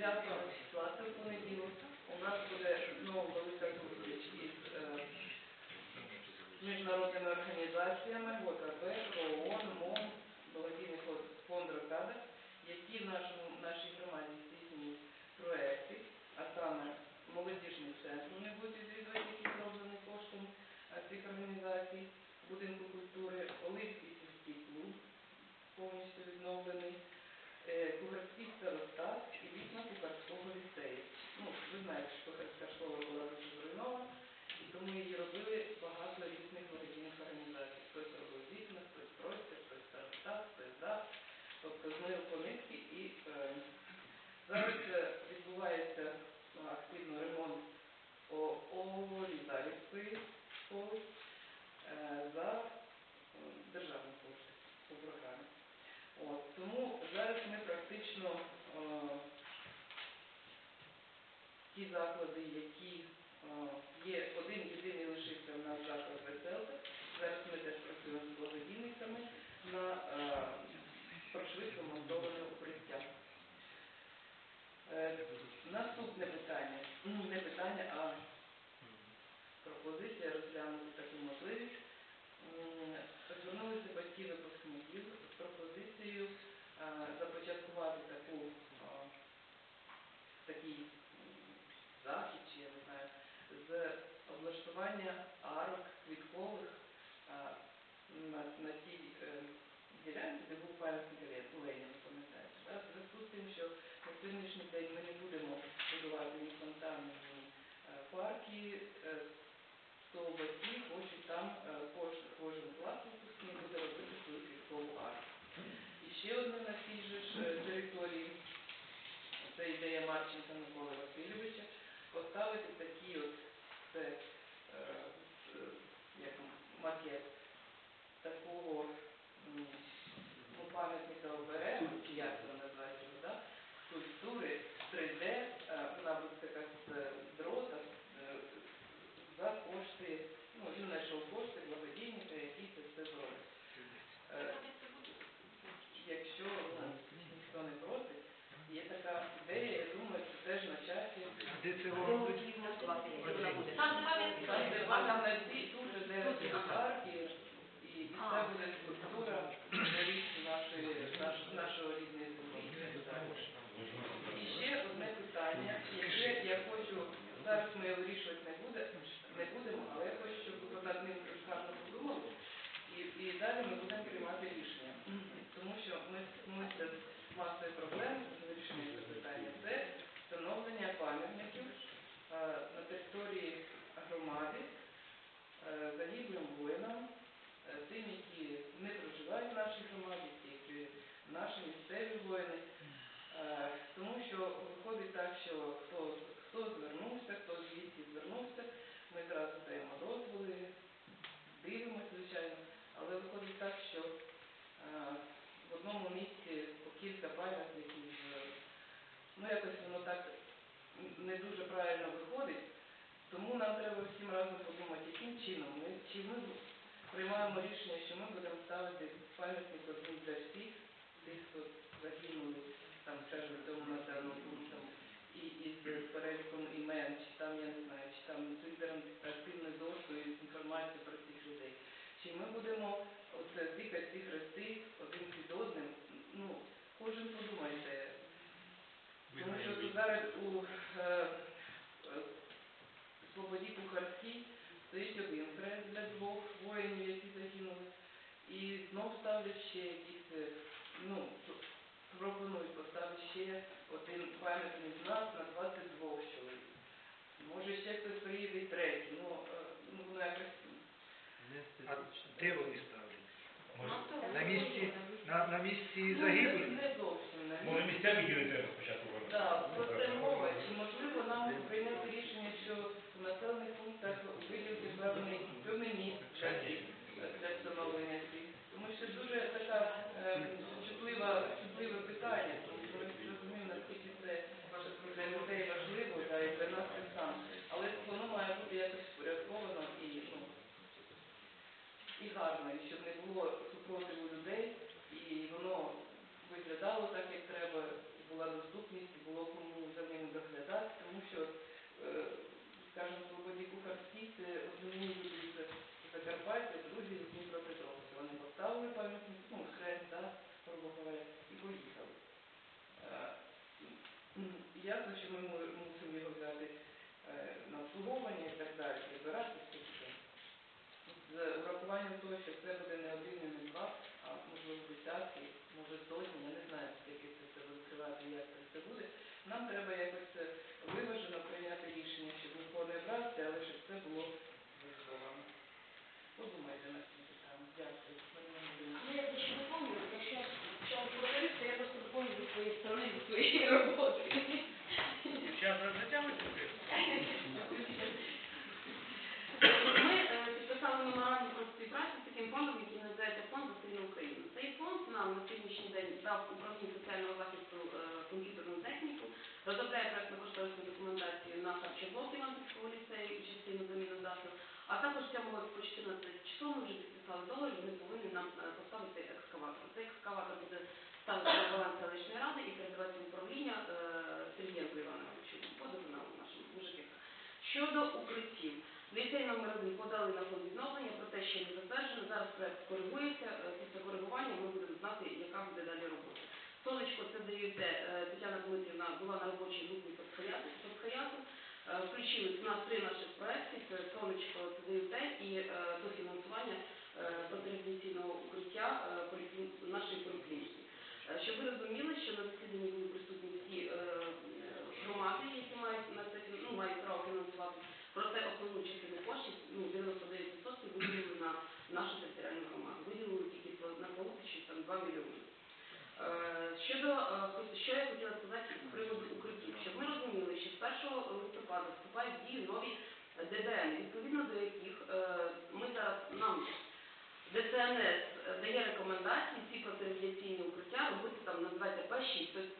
9 класу в понеділок. У нас буде знову велика зустріч із е, міжнародними організаціями ОТБ, ООН, знив по і е, зараз відбувається активно ремонт Олітарівської школи е, за е, державну кошти по програмі. От, Тому зараз ми практично е, ті заклади, які е, є архіви Профсоюзу пропозицію це ідея Марченка Миколи Васильовича, поставити Isso é ridículo. Своєї сторони, своєї роботи. Час затягується? Ми підписали меморандум про співпрацю з таким фондом, який називається Фонд за сильну Україну. Цей фонд нам на сьогоднішній день дав управління соціального захисту комп'ютерну техніку, розробляє проектно кошторисну документацію на харчоблок Іванківського ліцею і частину заміну дату. А також 7 по 14 число ми вже підписали договір, вони повинні нам поставити екскаватор. Цей екскаватор буде ставити на баланс Щодо укриттів. Ліцей номер один подали на фонд відновлення про те, що не затверджено. Зараз проект коригується. Е, Після коригування ми будемо знати, яка буде далі робота. Сонечко це даєте. Тетяна Дмитрівна була на робочій групі Подхаяту. Включили у нас три наших проекти. Це сонечко це ДЮТ і е, дофінансування е, укриття е, нашої поліклініки. Е, Щоб ви розуміли, що на засіданні були присутні всі е, громади, які мають на це ну, мають право фінансувати. Проте основну частину коштів, ну 99% виділили на нашу територіальну громаду. Виділили тільки на Полутичі там 2 мільйони. Е, Щодо е, що я хотіла сказати з приводу укриттів, щоб ми розуміли, що з 1 листопада вступають в дію нові ДБН, відповідно до яких е, ми зараз нам ДСНС дає рекомендації ці протирадіаційні укриття робити там П6, тобто спе- е,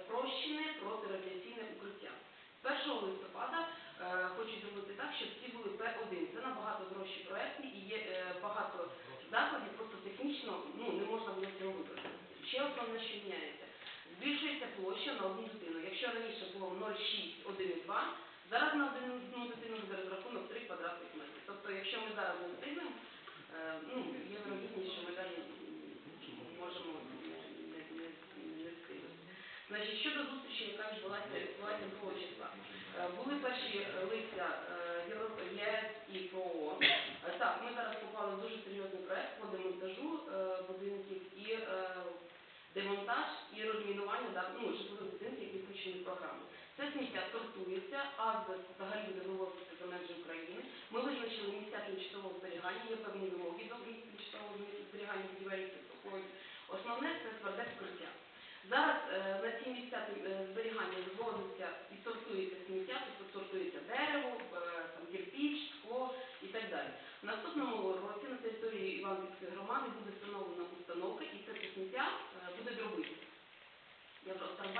спрощене протирадіаційне укриття. З 1 листопада е, хочуть зробити так, щоб ці були П1. Це набагато дорожчі проекти і є е, багато закладів, просто технічно ну, не можна буде цього використати. Ще основне, що міняється. Збільшується площа на одну дитину. Якщо раніше було 0,6, 1,2, зараз на одну дитину буде розрахунок 3 квадратних метри. Тобто, якщо ми зараз не встигнемо, е, ну, є вирогідність, що ми далі можемо не, не, не, не встигнути. Значить, щодо зустрічі, яка відбулася відбулася 2 числа. Е, Були перші лиця е, Європи, ЄС і ПОО. Е, Так, ми зараз попали в дуже серйозний проект по демонтажу будинків і демонтаж і розмінування ну, житлових будинків, які включені в програму. Це сміття сортується, азбест взагалі буде вивозитися за межі України. Ми визначили місця тимчасового зберігання, є певні вимоги до тимчасового зберігання будівель, які. Основне це тверде вкриття. Зараз е, на ці місця е, зберігання вивозиться і сортується сміття, тобто сортується дерево, е, там, кирпіч, скло і так далі. В наступному році на території Іванківської громади буде встановлена установка і це сміття буде дробитися. Я вже останню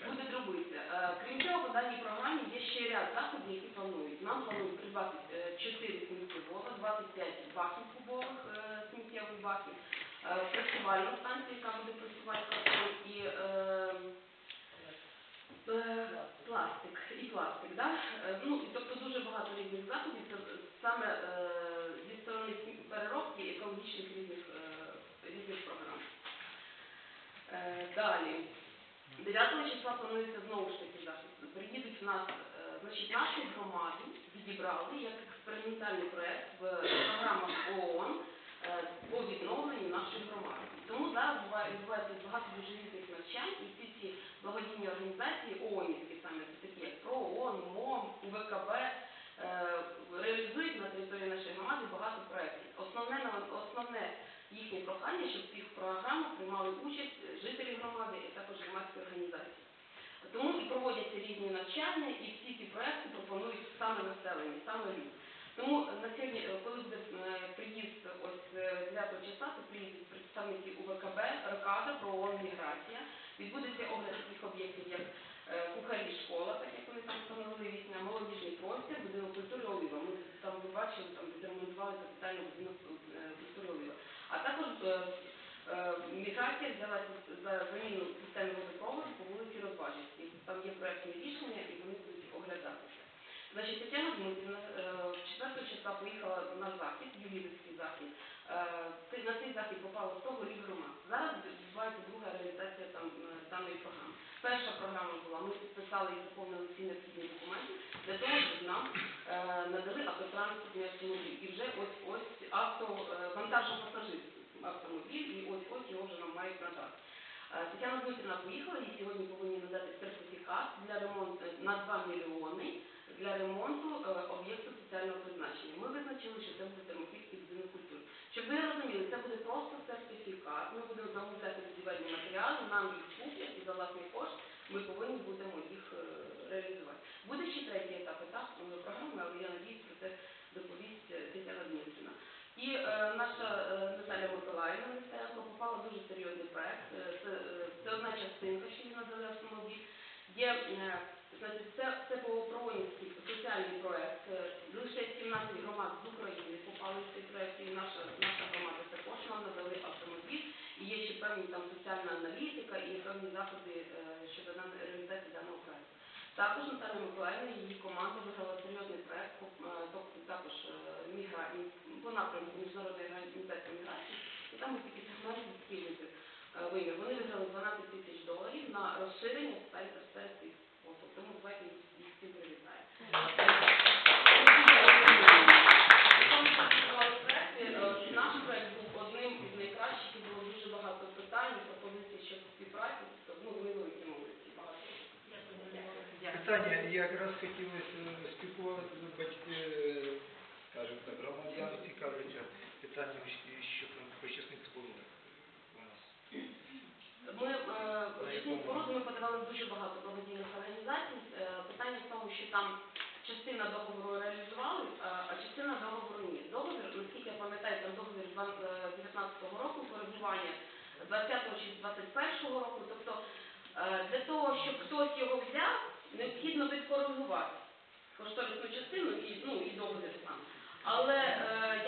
Я буде дробитися. Крім цього, по даній програмі є ще ряд заходів, які планують. Нам планують придбати 4 сміттєвола, 25 баків кубових сміттєвих баків, працювальну станцію, яка буде працювати картон і е, е, пластик. І пластик, да? Е, Ну, тобто дуже багато різних заходів. Це саме е, зі сторони переробки екологічних різних, е, різних програм. Е, Далі. 9 числа планується знову ж таки захід. Приїдуть в нас, е, значить, нашу громаду відібрали як експериментальний проект в програмах ООН Е, по відновленню нашої громади. Тому зараз відбувається багато дуже різних навчань, і всі ці благодійні організації ООНівські саме такі як ПРООН, МОМ, УВКБ, е, реалізують на території нашої громади багато проєктів. Основне основне їхнє прохання, щоб в цих програмах приймали участь жителі громади і також громадські організації. Тому і проводяться різні навчання, і всі ці проекти пропонують саме населення, саме люди. Тому на сьогодні, е, коли буде е, приїзд ось е, 9 числа, то приїздять представники УВКБ, РКАДа, ПРООН, Міграція. Відбудеться огляд таких об'єктів, як е, кухарі школа, так як вони там встановили вікна, молодіжний простір, будинок культури Олива. Ми там ви бачили, там відремонтували капітально будинок е, культури Олива. А також е, е, міграція взялася за заміну системи водопроводу по вулиці Розважівській. Там є проектні рішення і вони будуть оглядатися. Значить, Тетяна Дмитрівна е, 4 числа поїхала на захід, ювілейський захід. Е, На цей захід попало 100 голів громад. Зараз відбувається друга реалізація там, е, даної програми. Перша програма була, ми підписали і заповнили всі необхідні документи для того, щоб нам надали автотранспортний автомобіль. І вже ось ось авто, вантажно-пасажирський автомобіль, і ось ось його вже нам мають надати. Тетяна Дмитрівна поїхала, їй сьогодні повинні надати сертифікат для ремонту на 2 мільйони для ремонту е, об'єкту соціального призначення. Ми визначили, що це буде Термопільський будинок культури. Щоб ви розуміли, це буде просто сертифікат. Ми будемо замовляти будівельні матеріали, нам їх куплять і за власний кошт ми повинні будемо їх е, реалізувати. Буде ще третій етап етап е, програми, але я надіюсь, про це доповість Тетяна Дмитрівна. І е, наша е, Наталя Миколаївна Нестеренко попала в дуже серйозний проект. Це, це одна частинка, що їй надали автомобіль. Є е, значить, це, це Полопронівський соціальний проект. Е, Лише 17 громад з України попали в цей проект, і наша, наша громада також нам надали автомобіль. І є ще певні там соціальна аналітика і певні заходи е, щодо реалізації даного проекту. Також Наталя Миколаївна і її команда виграла серйозний проект, е, тобто також е, мігра... по напрямку міжнародної організації міграції. І там такі сегменти спільники вимір. Вони виграли 12 тисяч доларів на розширення сфери сфери цих послуг. Тому давайте їх всі привітаємо. Е, Наш проект був одним із найкращих, і було дуже багато питань, і пропозицій щодо співпраці. Ну, вони великі молодці, багато. Питання, якраз хотілося е, спілкуватися з батьки, скажімо так, громадяни цікавляться питанням, що про почесних спорудах у нас. Ми е, очисні споруди ми подавали дуже багато благодійних організацій. Е, Питання в тому, що там частина договору реалізували, а частина договору ні. Договір, наскільки я пам'ятаю, там договір з 19-го року, коригування 20-го чи 21-го року. Тобто е, для того, щоб хтось його взяв, необхідно відкоригувати кошторисну частину і, ну, і договір сам. Але е,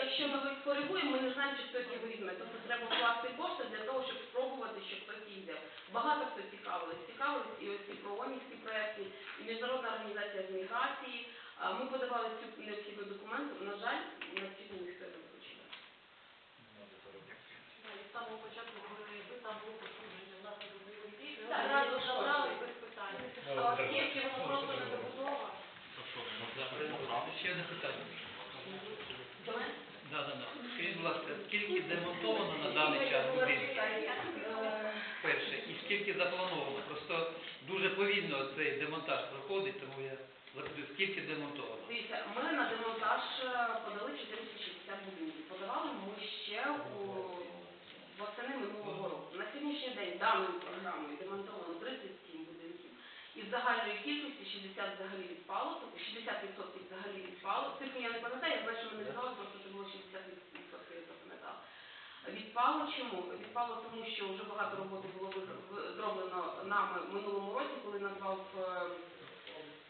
якщо ми відкоригуємо, ми не знаємо, чи хтось його візьме. Тобто треба вкласти кошти для того, щоб спробувати, щоб хтось взяв. Багато хто цікавились. Цікавились і ось ці проонівські проекти, і Міжнародна організація з міграції. А Ми подавали цю необхідну документу. На жаль, на сьогодні ніхто не вручив. З самого початку, коли ви йшли, там було пошкодження внаслідок бойових дій, ви Так, одразу забрали без питань. Ну, А оскільки воно просто не добудова, Ще одне питання. Да, да, да. Скажіть, будь ласка, скільки демонтовано на даний час будинків? Е, Перше, і скільки заплановано? Просто дуже повільно цей демонтаж проходить, тому я запитую, скільки демонтовано? Дивіться, ми на демонтаж подали 460 будинків. Подавали ми ще у восени минулого року. На сьогоднішній день даною програмою демонтовано 37 будинків. Із загальної кількості 60 взагалі відпало, тобто 60% взагалі відпало. Цифру я не пам'ятаю, я знаю, що ми не знали, просто це було 60% я запам'ятала. Відпало чому? Відпало тому, що вже багато роботи було зроблено нами в минулому році, коли назвав е,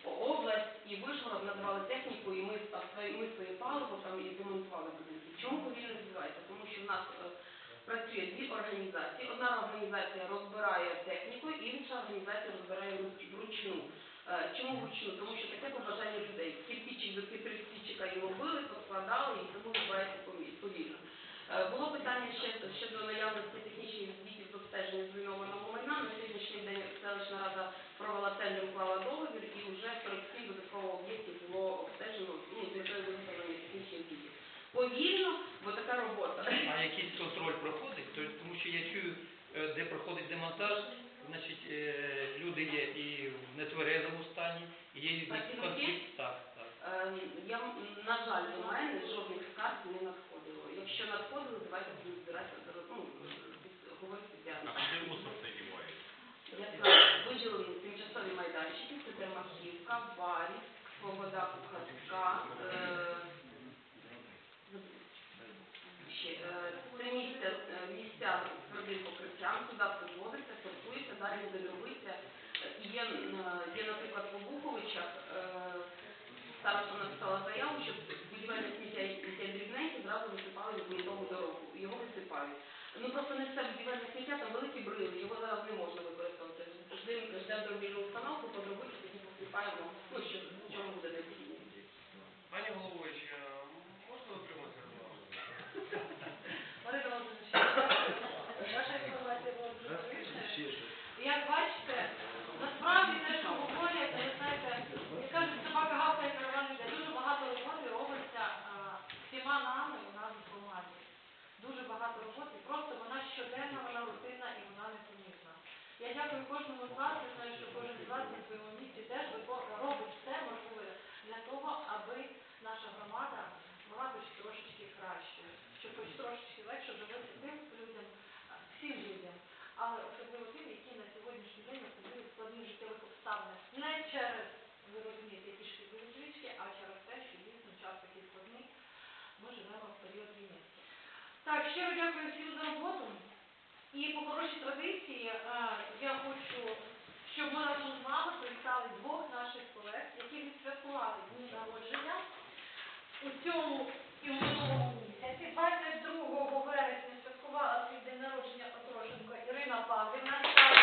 область і Вишгород надавали техніку, і ми, свої- ми своє паливо там і демонтували будинки. Чому повільно відбувається? Тому що в нас е, працює дві організації. Одна організація розбирає техніку, інша організація розбирає руч- вручну. Е, Чому вручну? Тому що таке побажання людей. Кирпичик до кирпичика йому били, поскладали, і тому відбувається повіль- повільно. Е, Було питання ще щодо наявності технічних звітів з обстеження зруйнованого майна. На сьогоднішній день селищна рада провела тендер, уклала договір, і вже 47 додатково об'єктів було обстежено ну, з метою виготовлення технічних звітів. Повільно, бо така робота. А якийсь контроль проходить? Тобто, Тому що я чую, е, де проходить демонтаж, значить, е, люди є і в нетверезому стані, і є конфлікт. Так, так. Ем, Я, на жаль, до мене жодних скарг не надходило. Якщо надходили, давайте будемо збиратися, ну, говорити цей діває? Я знаю, виділені тимчасові майданчики, це вода Пухацька. е, ще, е, Це місце, е, місця твердих покриттям, туди все зводиться, сортується, далі буде робитися. Е, Є, е, є, наприклад, по Буховичах, е, староста написала заяву, щоб будівельне сміття і сміття дрібненьке зразу висипали в ґрунтову дорогу. Його висипають. Ну просто не все будівельне сміття, там великі брили, його зараз не можна використовувати. Ждемо дробільну установку, подробити, тоді посипаємо, ну що, чому буде необхідно. Пані головуюча, можна отримати Марина Володимирівна, ваша інформація була дуже. Як бачите, розуміє. Так, раз дякую всім за роботу. І по хорошій традиції е, я хочу, щоб ми разом з вами привітали двох наших колег, які відсвяткували дні народження у цьому і в минулому місяці. 22 вересня святкувала свій день народження Отрошенко Ірина Павлівна.